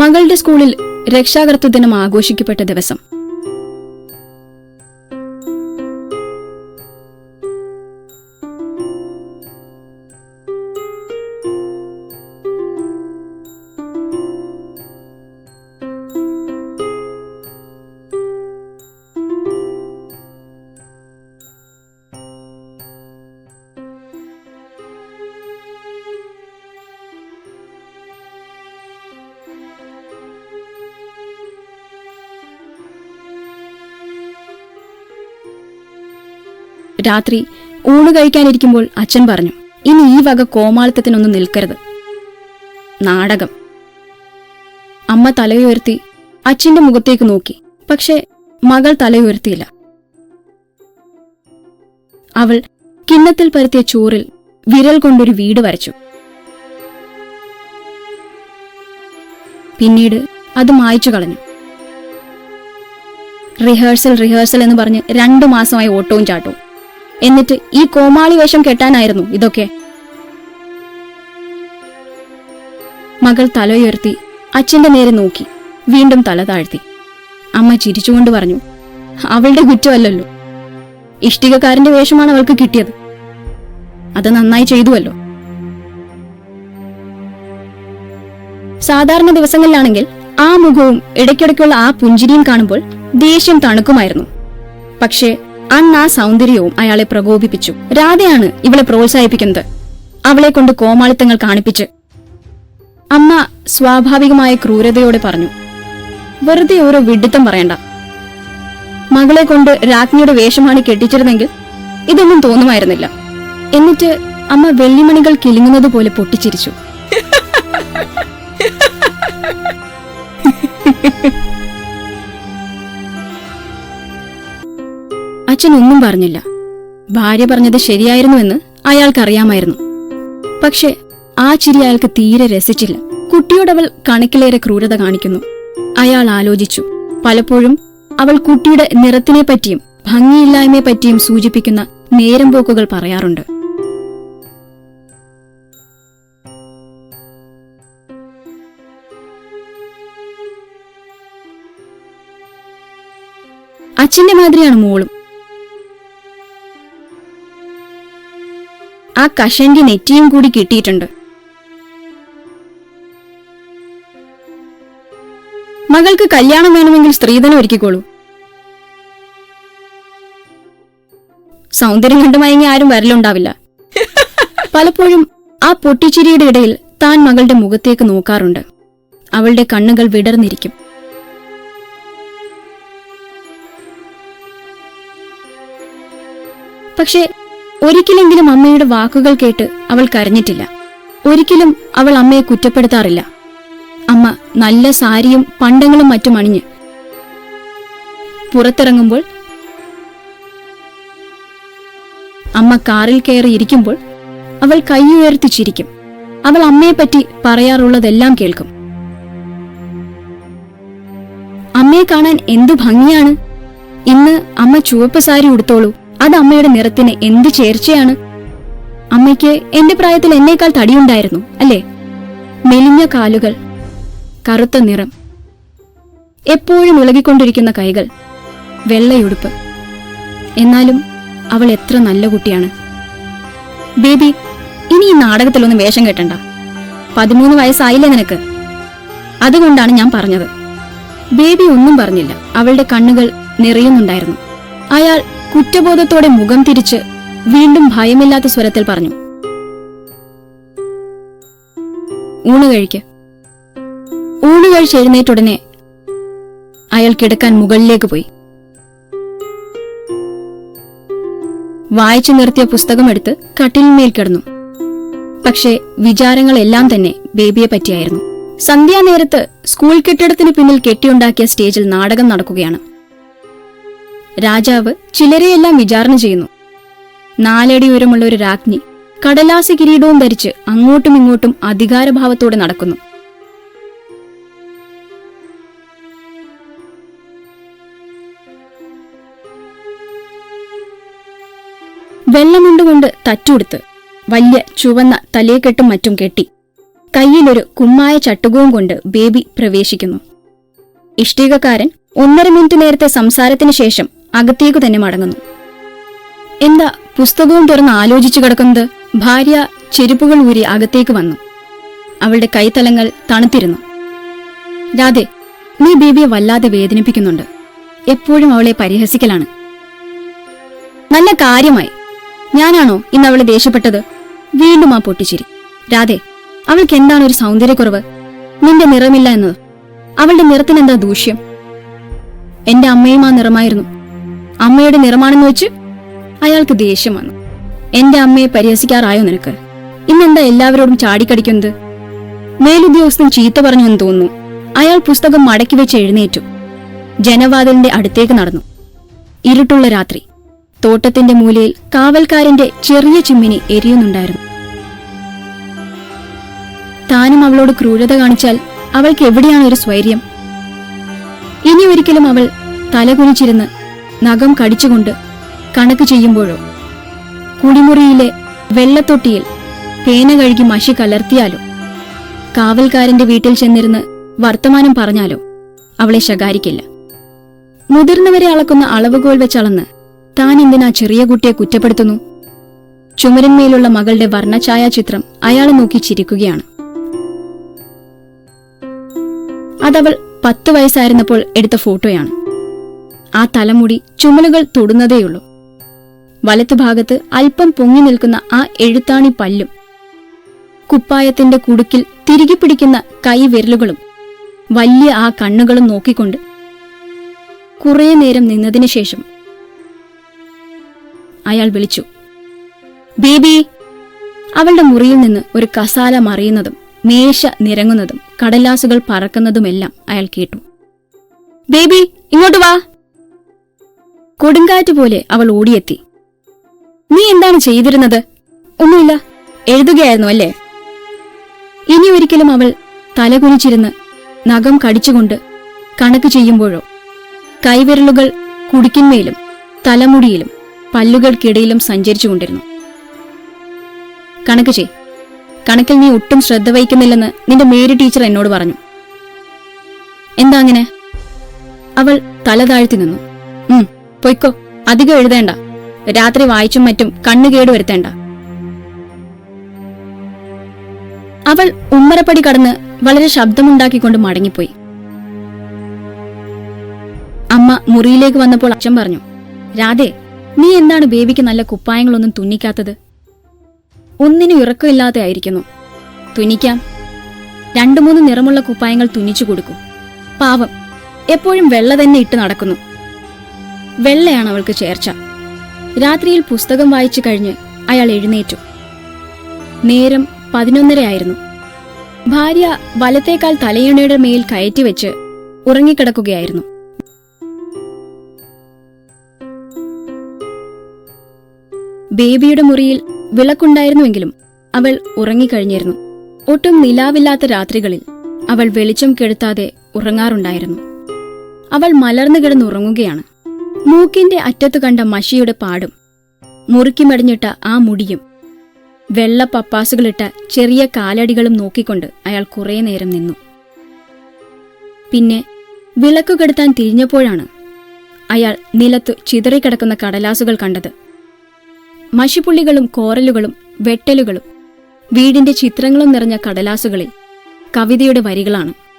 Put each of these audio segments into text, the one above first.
മകളുടെ സ്കൂളിൽ രക്ഷാകർതൃ ദിനം ആഘോഷിക്കപ്പെട്ട ദിവസം. രാത്രി ഊണ് കഴിക്കാനിരിക്കുമ്പോൾ അച്ഛൻ പറഞ്ഞു ഇനി ഈ വക കോമാളിത്തത്തിനൊന്നും നിൽക്കരുത്. നാടകം. അമ്മ തലയുയർത്തി അച്ഛന്റെ മുഖത്തേക്ക് നോക്കി പക്ഷെ മകൾ തലയുയർത്തിയില്ല. അവൾ കിണ്ണത്തിൽ പരത്തിയ ചോറിൽ വിരൽ കൊണ്ടൊരു വീട് വരച്ചു. പിന്നീട് അത് മായ്ച്ചു കളഞ്ഞു. റിഹേഴ്സൽ റിഹേഴ്സൽ എന്ന് പറഞ്ഞ് രണ്ടു മാസമായി ഓട്ടവും ചാട്ടവും. എന്നിട്ട് ഈ കോമാളി വേഷം കെട്ടാനായിരുന്നു ഇതൊക്കെ. മകൾ തലയുയർത്തി അച്ഛന്റെ നേരെ നോക്കി. വീണ്ടും തല താഴ്ത്തി. അമ്മ ചിരിച്ചുകൊണ്ട് പറഞ്ഞു അവളുടെ കുറ്റമല്ലല്ലോ. ഇഷ്ടികക്കാരന്റെ വേഷമാണ് അവൾക്ക് കിട്ടിയത്. അത് നന്നായി ചെയ്തുവല്ലോ. സാധാരണ ദിവസങ്ങളിലാണെങ്കിൽ ആ മുഖവും ഇടയ്ക്കിടയ്ക്കുള്ള ആ പുഞ്ചിരിയും കാണുമ്പോൾ ദേഷ്യം തണുക്കുമായിരുന്നു. പക്ഷേ അന്ന് ആ സൗന്ദര്യവും അയാളെ പ്രകോപിപ്പിച്ചു. രാധയാണ് ഇവളെ പ്രോത്സാഹിപ്പിക്കുന്നത്. അവളെ കൊണ്ട് കോമാളിത്തങ്ങൾ കാണിപ്പിച്ച് അമ്മ സ്വാഭാവികമായ ക്രൂരതയോടെ പറഞ്ഞു വെറുതെ ഓരോ വിഡിത്തം പറയണ്ട. മകളെ കൊണ്ട് രാജ്ഞിയുടെ വേഷമാണ് കെട്ടിച്ചിരുന്നെങ്കിൽ ഇതൊന്നും തോന്നുമായിരുന്നില്ല. എന്നിട്ട് അമ്മ വെള്ളിമണികൾ കിലുങ്ങുന്നത് പോലെ പൊട്ടിച്ചിരിച്ചു. അച്ഛൻ ഒന്നും പറഞ്ഞില്ല. ഭാര്യ പറഞ്ഞത് ശരിയായിരുന്നുവെന്ന് അയാൾക്കറിയാമായിരുന്നു. പക്ഷെ ആ ചിരി അയാൾക്ക് തീരെ രസിച്ചില്ല. കുട്ടിയോടവൾ കണക്കിലേറെ ക്രൂരത കാണിക്കുന്നു. അയാൾ ആലോചിച്ചു. പലപ്പോഴും അവൾ കുട്ടിയുടെ നിറത്തിനെപ്പറ്റിയും ഭംഗിയില്ലായ്മയെപ്പറ്റിയും ഭംഗിയില്ലായ്മയെ പറ്റിയും സൂചിപ്പിക്കുന്ന നേരം പോക്കുകൾ പറയാറുണ്ട്. അച്ഛന്റെ മാതിരിയാണ് മോളും. ആ കഷന്റെ നെറ്റിയും കൂടി കിട്ടിയിട്ടുണ്ട്. മകൾക്ക് കല്യാണം വേണമെങ്കിൽ സ്ത്രീധനം ഒരുക്കിക്കോളൂ. സൗന്ദര്യം കണ്ടു മയങ്ങി ആരും വരലുണ്ടാവില്ല. പലപ്പോഴും ആ പൊട്ടിച്ചിരിയുടെ ഇടയിൽ താൻ മകളുടെ മുഖത്തേക്ക് നോക്കാറുണ്ട്. അവളുടെ കണ്ണുകൾ വിടർന്നിരിക്കും. പക്ഷേ ഒരിക്കലെങ്കിലും അമ്മയുടെ വാക്കുകൾ കേട്ട് അവൾ കരഞ്ഞിട്ടില്ല. ഒരിക്കലും അവൾ അമ്മയെ കുറ്റപ്പെടുത്താറില്ല. അമ്മ നല്ല സാരിയും പണ്ടങ്ങളും മറ്റും അണിഞ്ഞ് പുറത്തിറങ്ങുമ്പോൾ അമ്മ കാറിൽ കയറി ഇരിക്കുമ്പോൾ അവൾ കൈയുയർത്തി ചിരിക്കും. അവൾ അമ്മയെപ്പറ്റി പറയാറുള്ളതെല്ലാം കേൾക്കും. അമ്മയെ കാണാൻ എന്തു ഭംഗിയാണ്? ഇന്ന് അമ്മ ചുവപ്പ് സാരി ഉടുത്തോളൂ. അത് അമ്മയുടെ നിറത്തിന് എന്ത് ചേർച്ചയാണ്? അമ്മയ്ക്ക് എന്റെ പ്രായത്തിൽ എന്നേക്കാൾ തടിയുണ്ടായിരുന്നു അല്ലേ? മെലിഞ്ഞ കാലുകൾ കറുത്ത നിറം എപ്പോഴും ഇളകിക്കൊണ്ടിരിക്കുന്ന കൈകൾ വെള്ളയുടുപ്പ്. എന്നാലും അവൾ എത്ര നല്ല കുട്ടിയാണ്. ബേബി ഇനി ഈ നാടകത്തിലൊന്നും വേഷം കെട്ടണ്ട. പതിമൂന്ന് വയസ്സായില്ലേ നിനക്ക്? അതുകൊണ്ടാണ് ഞാൻ പറഞ്ഞത്. ബേബി ഒന്നും പറഞ്ഞില്ല. അവളുടെ കണ്ണുകൾ നിറയുന്നുണ്ടായിരുന്നു. അയാൾ കുറ്റബോധത്തോടെ മുഖം തിരിച്ച് വീണ്ടും ഭയമില്ലാത്ത സ്വരത്തിൽ പറഞ്ഞു. ഊണ് കഴിക്ക്. ഊണ് കഴിച്ച് എഴുന്നേറ്റുടനെ അയാൾ കിടക്കാൻ മുകളിലേക്ക് പോയി. വായിച്ചു നിർത്തിയ പുസ്തകമെടുത്ത് കട്ടിലിന്മേൽ കിടന്നു. പക്ഷേ വിചാരങ്ങളെല്ലാം തന്നെ ബേബിയെ പറ്റിയായിരുന്നു. സന്ധ്യാനേരത്ത് സ്കൂൾ കെട്ടിടത്തിന് പിന്നിൽ കെട്ടിയുണ്ടാക്കിയ സ്റ്റേജിൽ നാടകം നടക്കുകയാണ്. രാജാവ് ചിലരെയെല്ലാം വിചാരണ ചെയ്യുന്നു. നാലടി ഉയരമുള്ള ഒരു രാജ്ഞി കടലാസ കിരീടവും ധരിച്ച് അങ്ങോട്ടും ഇങ്ങോട്ടും അധികാരഭാവത്തോടെ നടക്കുന്നു. വെള്ളമുണ്ടുകൊണ്ട് തറ്റുകൊടുത്ത് വലിയ ചുവന്ന തലയെക്കെട്ടും മറ്റും കെട്ടി കയ്യിലൊരു കുമ്മായ ചട്ടുകവും കൊണ്ട് ബേബി പ്രവേശിക്കുന്നു. ഇഷ്ടികക്കാരൻ ഒന്നര മിനിറ്റ് നേരത്തെ സംസാരത്തിന് ശേഷം അകത്തേക്കു തന്നെ മടങ്ങുന്നു. എന്താ പുസ്തകവും തുറന്ന് ആലോചിച്ചു കിടക്കുന്നത്? ഭാര്യ ചെരുപ്പുകൾ ഊരി അകത്തേക്ക് വന്നു. അവളുടെ കൈത്തലങ്ങൾ തണുത്തിരുന്നു. രാധേ നീ ബേബിയെ വല്ലാതെ വേദനിപ്പിക്കുന്നുണ്ട്. എപ്പോഴും അവളെ പരിഹസിക്കലാണ്. നല്ല കാര്യമായി. ഞാനാണോ ഇന്ന് അവളെ ദേഷ്യപ്പെട്ടത്? വീണ്ടും ആ പൊട്ടിച്ചിരി. രാധേ അവൾക്ക് എന്താണ് ഒരു സൗന്ദര്യക്കുറവ്? നിന്റെ നിറമില്ല എന്നത് അവളുടെ നിറത്തിനെന്താ ദൂഷ്യം? എന്റെ അമ്മയും ആ നിറമായിരുന്നു. അമ്മയുടെ നിറമാണെന്ന് വെച്ച് അയാൾക്ക് ദേഷ്യം വന്നു. എന്റെ അമ്മയെ പരിഹസിക്കാറായോ നിനക്ക്? ഇന്നെന്താ എല്ലാവരോടും ചാടിക്കടിക്കുന്നത്? മേലുദ്യോഗസ്ഥൻ ചീത്ത പറഞ്ഞു എന്ന് തോന്നുന്നു. അയാൾ പുസ്തകം മടക്കി വെച്ച് എഴുന്നേറ്റു. ജനവാതിലിന്റെ അടുത്തേക്ക് നടന്നു. ഇരുട്ടുള്ള രാത്രി. തോട്ടത്തിന്റെ മൂലയിൽ കാവൽക്കാരന്റെ ചെറിയ ചിമ്മിനി എരിയുന്നുണ്ടായിരുന്നു. താനും അവളോട് ക്രൂരത കാണിച്ചാൽ അവൾക്ക് എവിടെയാണ് ഒരു സ്വൈര്യം? ഇനി ഒരിക്കലും അവൾ തലകുനിച്ചിരുന്ന് നഖം കടിച്ചുകൊണ്ട് കണക്ക് ചെയ്യുമ്പോഴോ? കുളിമുറിയിലെ വെള്ളത്തൊട്ടിയിൽ പേന കഴുകി മഷി കലർത്തിയാലോ? കാവൽക്കാരന്റെ വീട്ടിൽ ചെന്നിരുന്ന് വർത്തമാനം പറഞ്ഞാലോ? അവളെ ശകാരിക്കില്ല. മുതിർന്നവരെ അളക്കുന്ന അളവുകോൽ വെച്ചളന്ന് താൻ എന്തിനാ ചെറിയ കുട്ടിയെ കുറ്റപ്പെടുത്തുന്നു? ചുമരന്മേലുള്ള മകളുടെ വർണഛായാചിത്രം അയാളെ നോക്കി ചിരിക്കുകയാണ്. അതവൾ പത്ത് വയസ്സായിരുന്നപ്പോൾ എടുത്ത ഫോട്ടോയാണ്. ആ തലമുടി ചുമലുകൾ തൊടുന്നതേയുള്ളൂ. വലത്തുഭാഗത്ത് അല്പം പൊങ്ങി നിൽക്കുന്ന ആ എഴുത്താണി പല്ലും. കുപ്പായത്തിന്റെ കുടുക്കിൽ തിരികെ പിടിക്കുന്ന കൈവിരലുകളും വലിയ ആ കണ്ണുകളും നോക്കിക്കൊണ്ട് കുറേ നേരം നിന്നതിനു ശേഷം അയാൾ വിളിച്ചു ബേബി! അവളുടെ മുറിയിൽ നിന്ന് ഒരു കസാല മറിയുന്നതും മേശ നിരങ്ങുന്നതും കടലാസുകൾ പറക്കുന്നതുമെല്ലാം അയാൾ കേട്ടു. ബേബി ഇങ്ങോട്ട് വാ! കൊടുങ്കാറ്റ് പോലെ അവൾ ഓടിയെത്തി. നീ എന്താണ് ചെയ്തിരുന്നത്? ഒന്നുമില്ല. എഴുതുകയായിരുന്നു അല്ലേ? ഇനി ഒരിക്കലും അവൾ തലകുനിച്ചിരുന്ന് നഖം കടിച്ചുകൊണ്ട് കണക്ക് ചെയ്യുമ്പോഴോ കൈവിരലുകൾ കുടിക്കിന്മേലും തലമുടിയിലും പല്ലുകൾക്കിടയിലും സഞ്ചരിച്ചുകൊണ്ടിരുന്നു. കണക്ക് ചെയ് കണക്കിൽ നീ ഒട്ടും ശ്രദ്ധ വഹിക്കുന്നില്ലെന്ന് നിന്റെ മേരി ടീച്ചർ എന്നോട് പറഞ്ഞു. എന്താ അങ്ങനെ? അവൾ തല താഴ്ത്തി നിന്നു. പൊയ്ക്കോ അധികം എഴുതേണ്ട. രാത്രി വായിച്ചും മറ്റും കണ്ണുകേട് വരുത്തേണ്ട. അവൾ ഉമ്മരപ്പടി കടന്ന് വളരെ ശബ്ദമുണ്ടാക്കിക്കൊണ്ട് മടങ്ങിപ്പോയി. അമ്മ മുറിയിലേക്ക് വന്നപ്പോൾ അച്ഛൻ പറഞ്ഞു രാധേ നീ എന്താണ് ബേബിക്ക് നല്ല കുപ്പായങ്ങളൊന്നും തുന്നിക്കാത്തത്? ഒന്നിനും ഇറക്കമില്ലാതെ ആയിരിക്കുന്നു. തുന്നിക്കാം. രണ്ടു മൂന്ന് നിറമുള്ള കുപ്പായങ്ങൾ തുന്നിച്ചു കൊടുക്കും. പാവം എപ്പോഴും വെള്ള തന്നെ ഇട്ട് നടക്കുന്നു. വെള്ളയാണ് അവൾക്ക് ചേർച്ച. രാത്രിയിൽ പുസ്തകം വായിച്ചു കഴിഞ്ഞ് അയാൾ എഴുന്നേറ്റു. നേരം പതിനൊന്നരയായിരുന്നു. ഭാര്യ വലത്തേക്കാൾ തലയിണയുടെ മേൽ കയറ്റിവെച്ച് ഉറങ്ങിക്കിടക്കുകയായിരുന്നു. ബേബിയുടെ മുറിയിൽ വിളക്കുണ്ടായിരുന്നുവെങ്കിലും അവൾ ഉറങ്ങിക്കഴിഞ്ഞിരുന്നു. ഒട്ടും നിലാവില്ലാത്ത രാത്രികളിൽ അവൾ വെളിച്ചം കെടുത്താതെ ഉറങ്ങാറുണ്ടായിരുന്നു. അവൾ മലർന്നു കിടന്നുറങ്ങുകയാണ്. മൂക്കിന്റെ അറ്റത്തു കണ്ട മഷിയുടെ പാടും. മുറുക്കി മടിഞ്ഞിട്ട ആ മുടിയും. വെള്ള പപ്പാസുകളിട്ട ചെറിയ കാലടികളും നോക്കിക്കൊണ്ട് അയാൾ കുറേ നേരം നിന്നു. പിന്നെ വിളക്കു കെടുത്താൻ തിരിഞ്ഞപ്പോഴാണ് അയാൾ നിലത്തു ചിതറിക്കിടക്കുന്ന കടലാസുകൾ കണ്ടത്. മഷിപ്പുള്ളികളും കോറലുകളും വെട്ടലുകളും വീടിന്റെ ചിത്രങ്ങളും നിറഞ്ഞ കടലാസുകളിൽ കവിതയുടെ വരികളാണ്.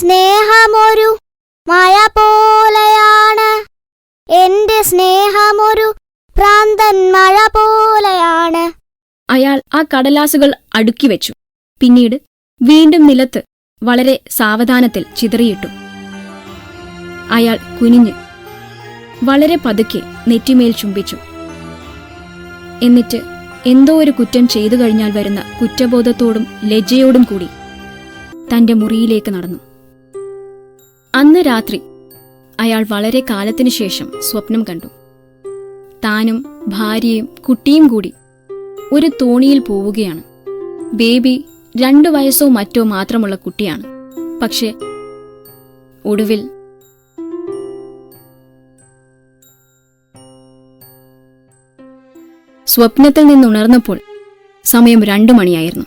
സ്നേഹമൊരു മഴ പോലെയാണ്. എന്റെ സ്നേഹമൊരു പ്രാന്തൻ മഴ പോലെയാണ്. അയാൾ ആ കടലാസുകൾ അടുക്കി വെച്ചു. പിന്നീട് വീണ്ടും നിലത്ത് വളരെ സാവധാനത്തിൽ ചിതറിയിട്ടു. അയാൾ കുനിഞ്ഞ് വളരെ പതുക്കെ നെറ്റിമേൽ ചുംബിച്ചു. എന്നിട്ട് എന്തോ ഒരു കുറ്റം ചെയ്തു കഴിഞ്ഞാൽ വരുന്ന കുറ്റബോധത്തോടും ലജ്ജയോടും കൂടി തന്റെ മുറിയിലേക്ക് നടന്നു. അന്ന് രാത്രി അയാൾ വളരെ കാലത്തിനു ശേഷം സ്വപ്നം കണ്ടു. താനും ഭാര്യയും കുട്ടിയും കൂടി ഒരു തോണിയിൽ പോവുകയാണ്. ബേബി രണ്ടു വയസ്സോ മറ്റോ മാത്രമുള്ള കുട്ടിയാണ്. പക്ഷേ ഒടുവിൽ സ്വപ്നത്തിൽ നിന്നുണർന്നപ്പോൾ സമയം രണ്ടു മണിയായിരുന്നു.